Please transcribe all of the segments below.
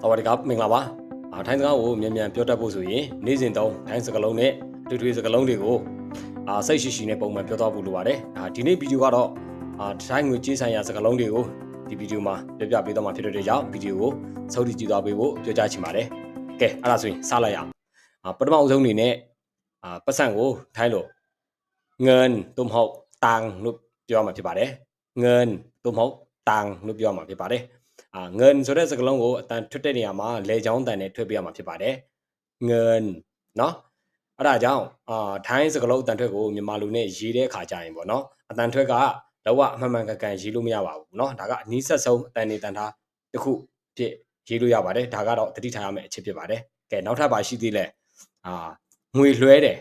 ဟောဒီကမင်္ဂလာပါအာထိုင်းစကားကိုမြန်မြန်ပြောတတ်ဖို့ဆိုရင်နေ့စဉ်သုံးထိုင်းစကားလုံးနဲ့တွေ့တွေ့စကားလုံးတွေကိုအာစိတ်ရှိရှိနဲ့ပုံမှန်ပြောသွားဖို့လိုပါတယ်အာဒီနေ့ဗီဒီယိုကတော့အာထိုင်းငွေကြေးဆိုင်ရာစကားလုံးတွေကိုဒီဗီဒီယိုမှာပြပြပေးတော့မှာဖြစ်တဲ့ကြောင့်ဗီဒီယိုကိုစောင့်ကြည့်သွားပေးဖို့ပြောကြားချင်ပါတယ်ကဲအဲ့ဒါဆိုရင်စလိုက်ရအောင်အာပထမအဆုံးအနေနဲ့အာပတ်စံကိုထိုင်းလို့เงินသို့မဟုတ်ตังလို့ပြောမှာဖြစ်ပါတယ်เงินသို့မဟုတ်ตังလို့ပြောမှာဖြစ်ပါတယ် အာเงินဆိုတဲ့စကားလုံးကိုအတန်ထွက်တဲ့နေရာမှာလေချောင်းတန်နဲ့ထွက်ပြရမှာဖြစ်ပါတယ်เงินเนาะအဲ့ဒါကြောင့်အာထိုင်းစကားလုံးအတန်ထွက်ကိုမြန်မာလူနဲ့ရေးတဲ့အခါကျရင်ပေါ့နော်အတန်ထွက်ကလောကအမှန်မှန်ကန်ကန်ရေးလို့မရပါဘူးเนาะဒါကအနည်းဆက်ဆုံးအတန်နေတန်ထားတစ်ခုဖြစ်ရေးလို့ရပါတယ်ဒါကတော့တတိထားရမယ့်အချက်ဖြစ်ပါတယ်ကဲနောက်ထပ်ပါရှိသေးလဲအာငွေလွှဲတယ်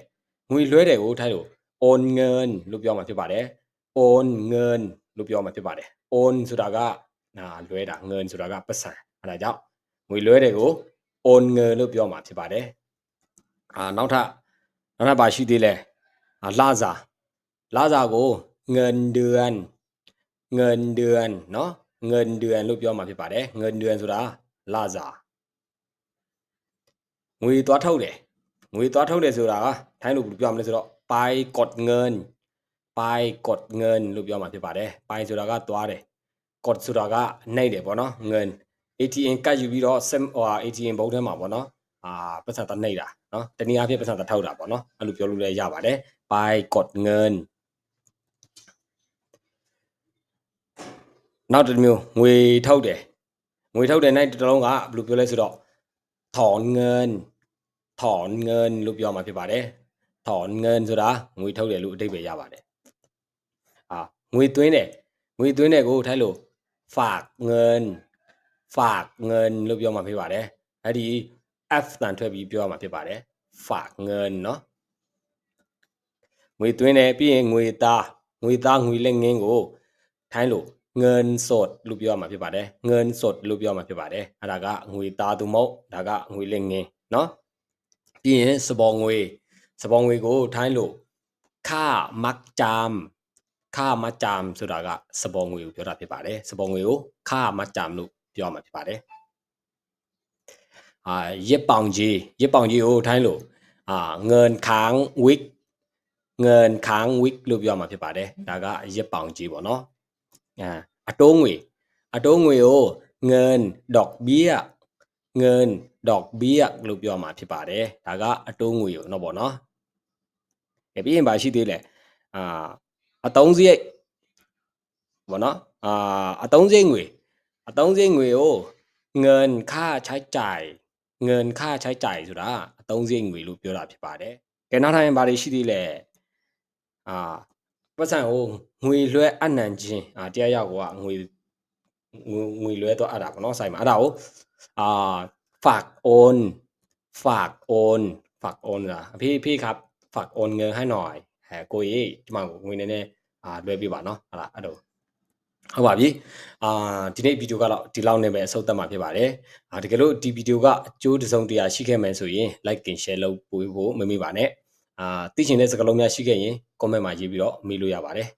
ငွေလွှဲတယ်ကိုထိုင်းလို့ on เงินလို့ပြောမှာဖြစ်ပါတယ် on เงินလို့ပြောမှာဖြစ်ပါတယ် on ဆိုတာက နာလွဲတာเงินဆိုတာကပတ်စံအဲဒါကြောင့်ငွေလွဲတယ်ကို on เงินလို့ပြောမှာဖြစ်ပါတယ်အာနောက်ထပ်နောက်ထပ်ပါရှိသေးလဲအာလစာလစာကိုเงินเดือนเงินเดือนเนาะเงินเดือนလို့ပြောမှာဖြစ်ပါတယ်เงินเดือนဆိုတာလစာငွေသွားထုတ်တယ်ငွေသွားထုတ်တယ်ဆိုတာကထိုင်းလိုဘယ်လိုပြောမလဲဆိုတော့ပိုင်กดเงินပိုင်กดเงินလို့ပြောမှာဖြစ်ပါတယ်ပိုင်ဆိုတာကသွားတယ် กดဆိုတာကနှိပ်တယ်ပေါ့နော်ငွေ ATM ကတ်ယူပြီးတော့ sim ဟို ATM ဘုတ်ထဲမှာပေါ့နော်အာပတ်စံတနှိပ်တာနော်တနည်းအားဖြင့်ပတ်စံတထောက်တာပေါ့နော်အဲ့လိုပြောလို့လည်းရပါတယ် buy กดเงินနောက်တစ်မျိုးငွေထုတ်တယ်ငွေထုတ်တယ်နိုင်တစ်လုံးကဘယ်လိုပြောလဲဆိုတော့ถอนเงินถอนเงินလို့ပြောမှာဖြစ်ပါတယ်ถอนเงินဆိုတာငွေထုတ်တယ်လို့အဓိပ္ပာယ်ရပါတယ်အာငွေသွင်းတယ် ငွေသွင်းတဲ့ကိုထိုက်လို့ ฝากเงินฝากเงินလို့ပြောမှာဖြစ်ပါတယ်အဲ့ဒီ F တန်ထွက်ပြီးပြောမှာဖြစ်ပါတယ်ฝากเงินเนาะငွေသွင်းတယ်ပြီးရင်ငွေသားငွေသားငွေလက်ငင်းကိုထိုင်းလို့เงินสดလို့ပြောမှာဖြစ်ပါတယ်เงินสดလို့ပြောမှာဖြစ်ပါတယ်အဲ့ဒါကငွေသားသူမဟုတ်ဒါကငွေလက်ငင်းเนาะပြီးရင်စပေါ်ငွေစပေါ်ငွေကိုထိုင်းလို့ค่ามักจาม ค่ามัดจามဆိုတာကစပေါ်ငွေကိုပြောတာဖြစ်ပါတယ်စပေါ်ငွေကိုค่ามัดจามလို့ပြောမှာဖြစ်ပါတယ်အာရစ်ပောင်ကြီးရစ်ပောင်ကြီးကိုထိုင်းလို့အာเงินค้างวิกเงินค้างวิกလို့ပြောမှာဖြစ်ပါတယ်ဒါကရစ်ပောင်ကြီးပေါ့နော်အာအတိုးငွေအတိုးငွေကိုเงินดอกเบี้ยเงินดอกเบี้ยလို့ပြောမှာဖြစ်ပါတယ်ဒါကအတိုးငွေကိုနော်ပေါ့နော်အဲပြီးရင်ပါရှိသေးလဲအာ အတုံးစရိတ်ဘောနော်အာအတုံးစရိတ်ငွေအတုံးစရိတ်ငွေကိုเงินค่าใช้จ่ายเงินค่าใช้จ่ายဆိုတာအတုံးစရိတ်ငွေလို့ပြောတာဖြစ်ပါတယ်ကဲနောက်ထိုင်ဘာတွေရှိသေးလဲအာပတ်စံကိုငွေလွှဲအနံချင်းအာတရားရောက်ကငွေငွေငွေလွှဲတော့အဲ့ဒါပေါ့နော်ဆိုင်မှာအဲ့ဒါကိုအာฝากโอนฝากโอนฝากโอนล่ะพี่พี่ครับฝากโอนเงินให้หน่อย အဲကိုကြီးဒီမှာငွေနည်းနည်းအာလွှဲပြပါနော်ဟုတ်လားအဲ့လိုဟုတ်ပါပြီအာဒီနေ့ဗီဒီယိုကတော့ဒီလောက်နဲ့ပဲအဆုံးသတ်မှာဖြစ်ပါတယ်အာတကယ်လို့ဒီဗီဒီယိုကအကျိုးတစ်စုံတရာရှိခဲ့မယ်ဆိုရင် like and share လုပ်ပေးဖို့မမေ့ပါနဲ့အာသိချင်တဲ့စကားလုံးများရှိခဲ့ရင် comment မှာရေးပြီးတော့မေးလို့ရပါတယ်